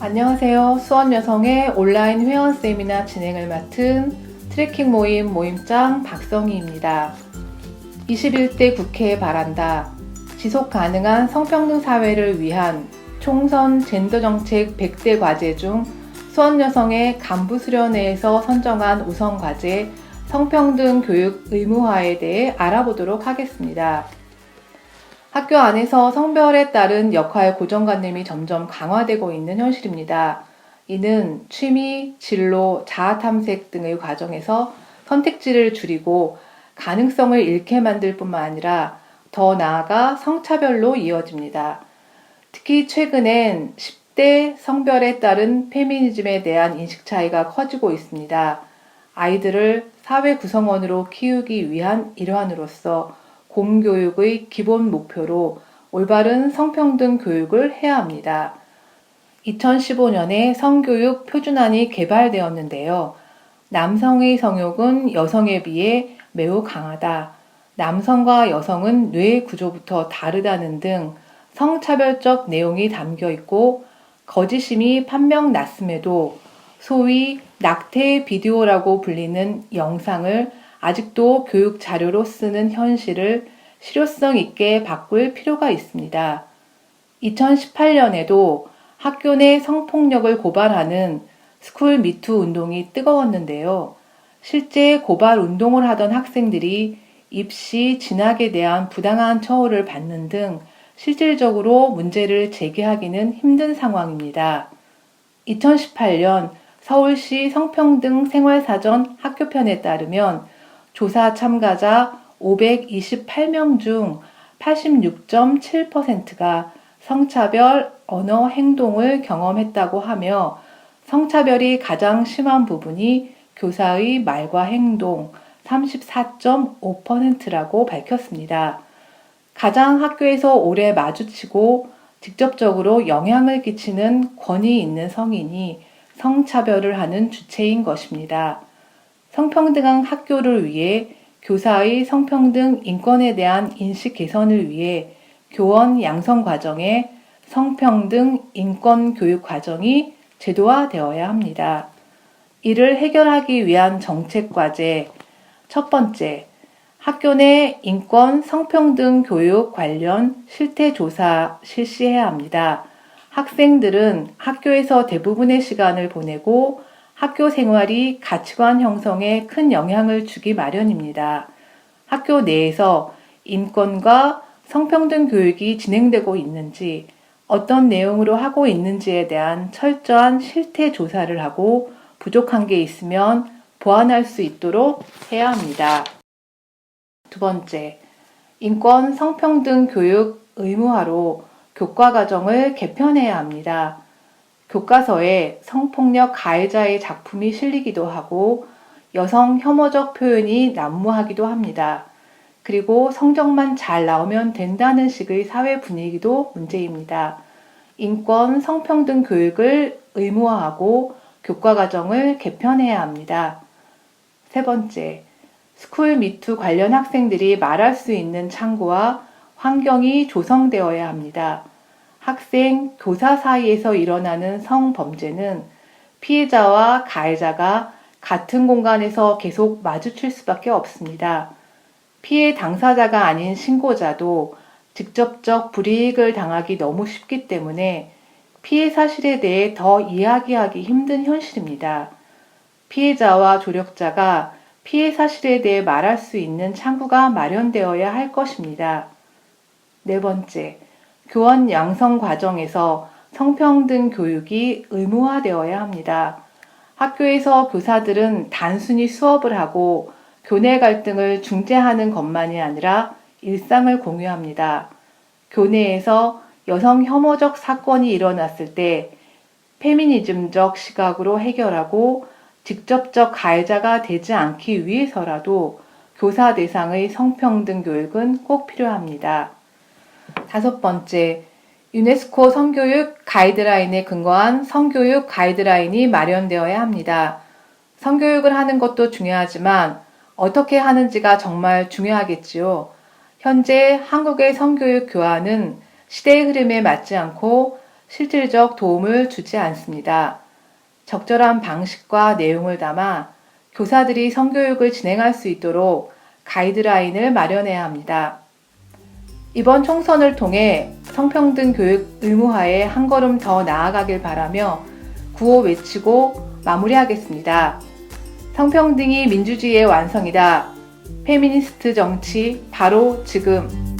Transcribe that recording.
안녕하세요. 수원 여성의 온라인 회원 세미나 진행을 맡은 트래킹 모임 모임장 박성희입니다. 21대 국회에 바란다. 지속 가능한 성평등 사회를 위한 총선 젠더 정책 100대 과제 중 수원 여성의 간부 수련회에서 선정한 우선 과제 성평등 교육 의무화에 대해 알아보도록 하겠습니다. 학교 안에서 성별에 따른 역할 고정관념이 점점 강화되고 있는 현실입니다. 이는 취미, 진로, 자아 탐색 등의 과정에서 선택지를 줄이고 가능성을 잃게 만들 뿐만 아니라 더 나아가 성차별로 이어집니다. 특히 최근엔 10대 성별에 따른 페미니즘에 대한 인식 차이가 커지고 있습니다. 아이들을 사회 구성원으로 키우기 위한 일환으로서 공교육의 기본 목표로 올바른 성평등 교육을 해야 합니다. 2015년에 성교육 표준안이 개발되었는데요. 남성의 성욕은 여성에 비해 매우 강하다. 남성과 여성은 뇌 구조부터 다르다는 등 성차별적 내용이 담겨 있고 거짓임이 판명 났음에도 소위 낙태 비디오라고 불리는 영상을 아직도 교육 자료로 쓰는 현실을 실효성 있게 바꿀 필요가 있습니다. 2018년에도 학교 내 성폭력을 고발하는 스쿨 미투 운동이 뜨거웠는데요. 실제 고발 운동을 하던 학생들이 입시 진학에 대한 부당한 처우를 받는 등 실질적으로 문제를 제기하기는 힘든 상황입니다. 2018년 서울시 성평등 생활사전 학교편에 따르면 조사 참가자 528명 중 86.7%가 성차별 언어 행동을 경험했다고 하며 성차별이 가장 심한 부분이 교사의 말과 행동 34.5%라고 밝혔습니다. 가장 학교에서 오래 마주치고 직접적으로 영향을 끼치는 권위 있는 성인이 성차별을 하는 주체인 것입니다. 성평등한 학교를 위해 교사의 성평등 인권에 대한 인식 개선을 위해 교원 양성 과정에 성평등 인권 교육 과정이 제도화되어야 합니다. 이를 해결하기 위한 정책 과제 첫 번째, 학교 내 인권 성평등 교육 관련 실태 조사 실시해야 합니다. 학생들은 학교에서 대부분의 시간을 보내고 학교 생활이 가치관 형성에 큰 영향을 주기 마련입니다. 학교 내에서 인권과 성평등 교육이 진행되고 있는지, 어떤 내용으로 하고 있는지에 대한 철저한 실태 조사를 하고 부족한 게 있으면 보완할 수 있도록 해야 합니다. 두 번째, 인권 성평등 교육 의무화로 교과 과정을 개편해야 합니다. 교과서에 성폭력 가해자의 작품이 실리기도 하고 여성 혐오적 표현이 난무하기도 합니다. 그리고 성적만 잘 나오면 된다는 식의 사회 분위기도 문제입니다. 인권 성평등 교육을 의무화하고 교과 과정을 개편해야 합니다. 세 번째, 스쿨 미투 관련 학생들이 말할 수 있는 창구와 환경이 조성되어야 합니다. 학생, 교사 사이에서 일어나는 성범죄는 피해자와 가해자가 같은 공간에서 계속 마주칠 수밖에 없습니다. 피해 당사자가 아닌 신고자도 직접적 불이익을 당하기 너무 쉽기 때문에 피해 사실에 대해 더 이야기하기 힘든 현실입니다. 피해자와 조력자가 피해 사실에 대해 말할 수 있는 창구가 마련되어야 할 것입니다. 네 번째, 교원 양성 과정에서 성평등 교육이 의무화되어야 합니다. 학교에서 교사들은 단순히 수업을 하고 교내 갈등을 중재하는 것만이 아니라 일상을 공유합니다. 교내에서 여성 혐오적 사건이 일어났을 때 페미니즘적 시각으로 해결하고 직접적 가해자가 되지 않기 위해서라도 교사 대상의 성평등 교육은 꼭 필요합니다. 다섯 번째, 유네스코 성교육 가이드라인에 근거한 성교육 가이드라인이 마련되어야 합니다. 성교육을 하는 것도 중요하지만 어떻게 하는지가 정말 중요하겠지요. 현재 한국의 성교육 교환은 시대의 흐름에 맞지 않고 실질적 도움을 주지 않습니다. 적절한 방식과 내용을 담아 교사들이 성교육을 진행할 수 있도록 가이드라인을 마련해야 합니다. 이번 총선을 통해 성평등 교육 의무화에 한 걸음 더 나아가길 바라며 구호 외치고 마무리하겠습니다. 성평등이 민주주의의 완성이다. 페미니스트 정치 바로 지금.